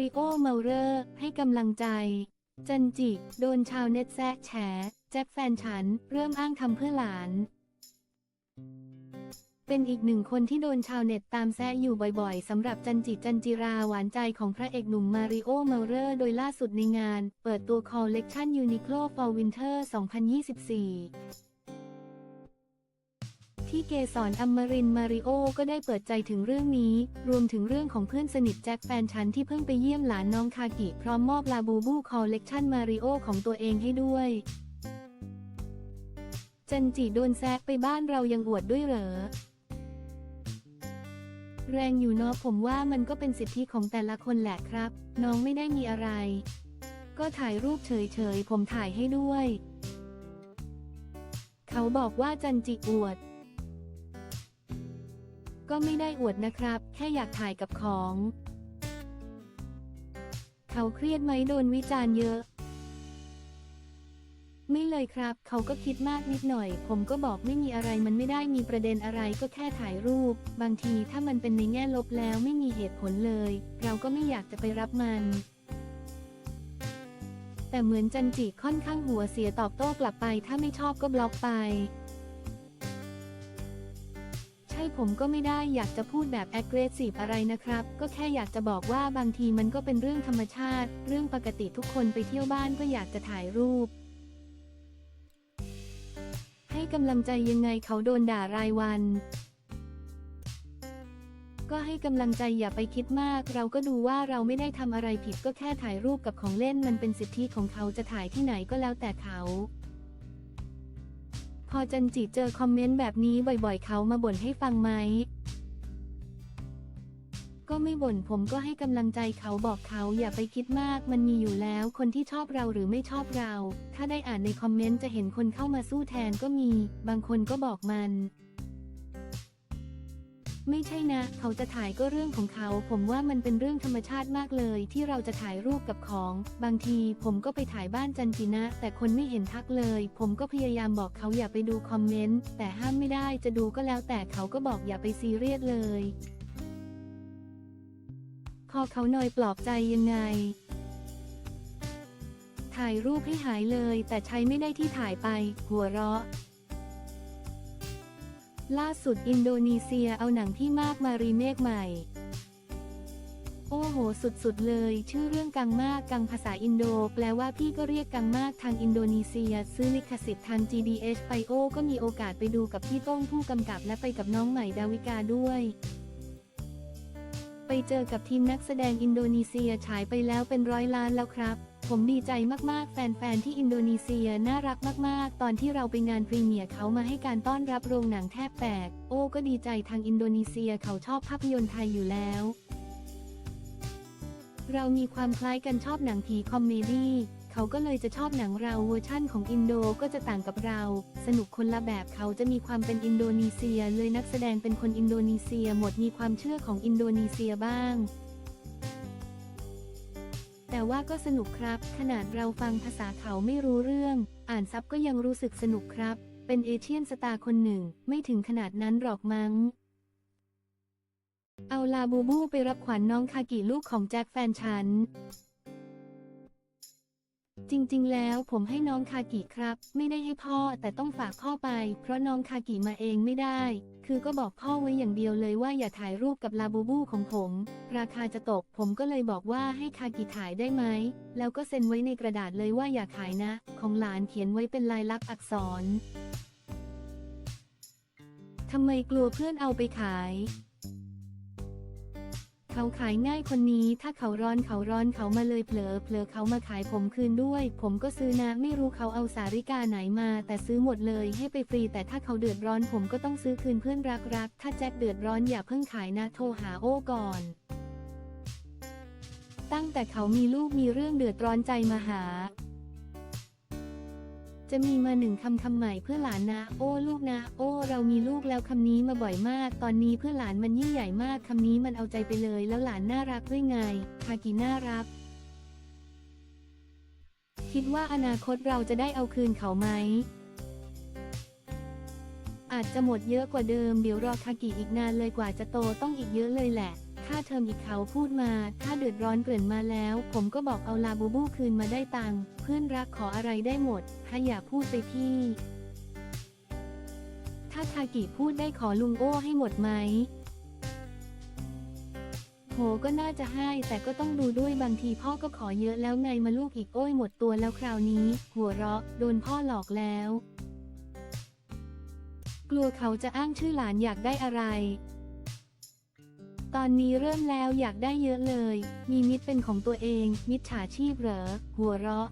ริโอเมาเรอร์ ให้กำลังใจ จันจิ โดนชาวเน็ตแซะแฉ แจ็คแฟนฉัน เริ่มอ้างทำเพื่อหลาน เป็นอีกหนึ่งคนที่โดนชาวเน็ตตามแซะอยู่บ่อยๆสำหรับจันจิจันจิราหวานใจของพระเอกหนุ่มมาริโอเมาเรอร์ โดยล่าสุดในงาน เปิดตัวคอลเลกชันยูนิโคล for winter 2024 ที่เกสรอมรินมาริโอก็ได้เปิดใจถึงเรื่องนี้ รวมถึงเรื่องของเพื่อนสนิทแจ็คแฟนฉันที่เพิ่งไปเยี่ยมหลานน้องคากิ พร้อมมอบลาบูบูคอลเลกชันมาริโอของตัวเองให้ด้วย จันจิโดนแซะไปบ้านเรายังอวดด้วยเหรอ แรงอยู่เนาะผมว่ามันก็เป็นสิทธิของแต่ละคนแหละครับ น้องไม่ได้มีอะไร ก็ถ่ายรูปเฉยๆผมถ่ายให้ด้วย เขาบอกว่าจันจิอวด ก็ไม่ได้อวดนะครับ แค่อยากถ่ายกับของ เขาเครียดไหมโดนวิจารณ์เยอะ ไม่เลยครับ เขาก็คิดมากนิดหน่อย ผมก็บอกไม่มีอะไรมันไม่ได้มีประเด็นอะไรก็แค่ถ่ายรูป บางทีถ้ามันเป็นในแง่ลบแล้วไม่มีเหตุผลเลย เราก็ไม่อยากจะไปรับมันแต่เหมือนจันจิค่อนข้างหัวเสียตอบโต้กลับไป ถ้าไม่ชอบก็บล็อกไป ใช่ผมก็ไม่ได้อยากจะพูดแบบ aggressive อะไรนะครับ ก็แค่อยากจะบอกว่าบางทีมันก็เป็นเรื่องธรรมชาติ เรื่องปกติทุกคนไปเที่ยวบ้านก็อยากจะถ่ายรูป ให้กำลังใจยังไงเขาโดนด่ารายวัน ก็ให้กำลังใจอย่าไปคิดมาก เราก็ดูว่าเราไม่ได้ทำอะไรผิดก็แค่ถ่ายรูปกับของเล่นมันเป็นสิทธิของเขาจะถ่ายที่ไหนก็แล้วแต่เขา พอจันจิเจอคอมเมนต์แบบนี้บ่อยๆ เขามาบ่นให้ฟังไหม ก็ไม่บ่นผมก็ให้กำลังใจเขาบอกเขาอย่าไปคิดมาก มันมีอยู่แล้ว คนที่ชอบเราหรือไม่ชอบเรา ถ้าได้อ่านในคอมเมนต์จะเห็นคนเข้ามาสู้แทนก็มี บางคนก็บอกมัน ไม่ใช่นะ เขาจะถ่ายก็เรื่องของเขา ผมว่ามันเป็นเรื่องธรรมชาติมากเลย ที่เราจะถ่ายรูปกับของ บางทีผมก็ไปถ่ายบ้านจันจินะ แต่คนไม่เห็นทักเลย ผมก็พยายามบอกเขาอย่าไปดูคอมเมนต์ แต่ห้ามไม่ได้จะดูก็แล้วแต่เขาก็บอกอย่าไปซีเรียสเลยพอเขาหน่อยปลอบใจยังไง ถ่ายรูปให้หายเลย แต่ใช้ไม่ได้ที่ถ่ายไป หัวเราะ ล่าสุดอินโดนีเซียเอาหนังที่มากมารีเมคใหม่ โอ้โห สุดๆเลย ชื่อเรื่องกังมากกังภาษาอินโด แปลว่าพี่ก็เรียกกังมากทางอินโดนีเซีย ซื้อลิขสิทธิ์ทาง GDH ไปโอก็มีโอกาสไปดูกับพี่ต้งผู้กำกับและไปกับน้องใหม่ดาวิกาด้วยไปเจอกับทีมนักแสดงอินโดนีเซียฉายไปแล้วเป็นร้อยล้านแล้วครับ ผมดีใจมากๆ แฟน ๆ ที่อินโดนีเซียน่ารักมาก ๆ ตอนที่เราไปงานพรีเมียร์เขามาให้การต้อนรับโรงหนังแทบแตก โอ้ก็ดีใจทางอินโดนีเซียเขาชอบภาพยนตร์ไทยอยู่แล้ว เรามีความคล้ายกันชอบหนังผีคอมเมดี้เขาก็เลยจะชอบหนังเราเวอร์ชั่นของอินโดก็จะต่างกับเรา สนุกคนละแบบเขาจะมีความเป็นอินโดนีเซียเลยนักแสดงเป็นคนอินโดนีเซียหมดมีความเชื่อของอินโดนีเซียบ้าง แต่ว่าก็สนุกครับ ขนาดเราฟังภาษาเขาไม่รู้เรื่อง อ่านซับก็ยังรู้สึกสนุกครับ เป็นเอเชียนสตาร์คนหนึ่ง ไม่ถึงขนาดนั้นหรอกมั้ง เอาลาบูบูไปรับขวัญน้องคากิลูกของแจ็คแฟนฉัน จริง ๆ แล้วผมให้น้องคากิครับ ไม่ได้ให้พ่อแต่ต้องฝากพ่อไป เพราะน้องคากิมาเองไม่ได้ คือก็บอกพ่อไว้อย่างเดียวเลยว่าอย่าถ่ายรูปกับลาบูบูของผม ราคาจะตก ผมก็เลยบอกว่าให้คากิถ่ายได้ไหม แล้วก็เซ็นไว้ในกระดาษเลยว่าอย่าขายนะ ของหลานเขียนไว้เป็นลายลักษณ์อักษรทำไมกลัวเพื่อนเอาไปขาย เขาขายง่ายคนนี้ ถ้าเขาร้อนเขาร้อนเขามาเลยเผลอเผลอเขามาขายผมคืนด้วย ผมก็ซื้อนะ ไม่รู้เขาเอาสาริกาไหนมา แต่ซื้อหมดเลยให้ไปฟรี แต่ถ้าเขาเดือดร้อนผมก็ต้องซื้อคืนเพื่อนรักรัก ถ้าแจ็คเดือดร้อนอย่าเพิ่งขายนะโทรหาโอ้ก่อน ตั้งแต่เขามีลูกมีเรื่องเดือดร้อนใจมาหา จะมีมาหนึ่งคำคำใหม่เพื่อหลานนะ โอ้ลูกนะ โอ้ เรามีลูกแล้วคำนี้มาบ่อยมาก ตอนนี้เพื่อหลานมันยิ่งใหญ่มากคำนี้มันเอาใจไปเลยแล้วหลานน่ารักด้วยไงคากิน่ารัก คิดว่าอนาคตเราจะได้เอาคืนเขาไหมอาจจะหมดเยอะกว่าเดิมเดี๋ยวรอคากิอีกนานเลยกว่าจะโตต้องอีกเยอะเลยแหละ ค่าเทอมอีกเขาพูดมา ถ้าเดือดร้อนเกลื่อนมาแล้ว ผมก็บอกเอาลาบูบูคืนมาได้ตังค์เพื่อนรักขออะไรได้หมด ถ้าอย่าพูดไปพี่ ถ้าทากิพูดได้ขอลุงโอ้ให้หมดไหมโหก็น่าจะให้แต่ก็ต้องดูด้วยบางทีพ่อก็ขอเยอะแล้วไงมาลูกอีกโอ้ยหมดตัวแล้วคราวนี้ หัวเราะ โดนพ่อหลอกแล้ว กลัวเขาจะอ้างชื่อหลานอยากได้อะไร ตอนนี้เริ่มแล้วอยากได้เยอะเลย มีมิตรเป็นของตัวเอง มิจฉาชีพเหรอ หัวเราะ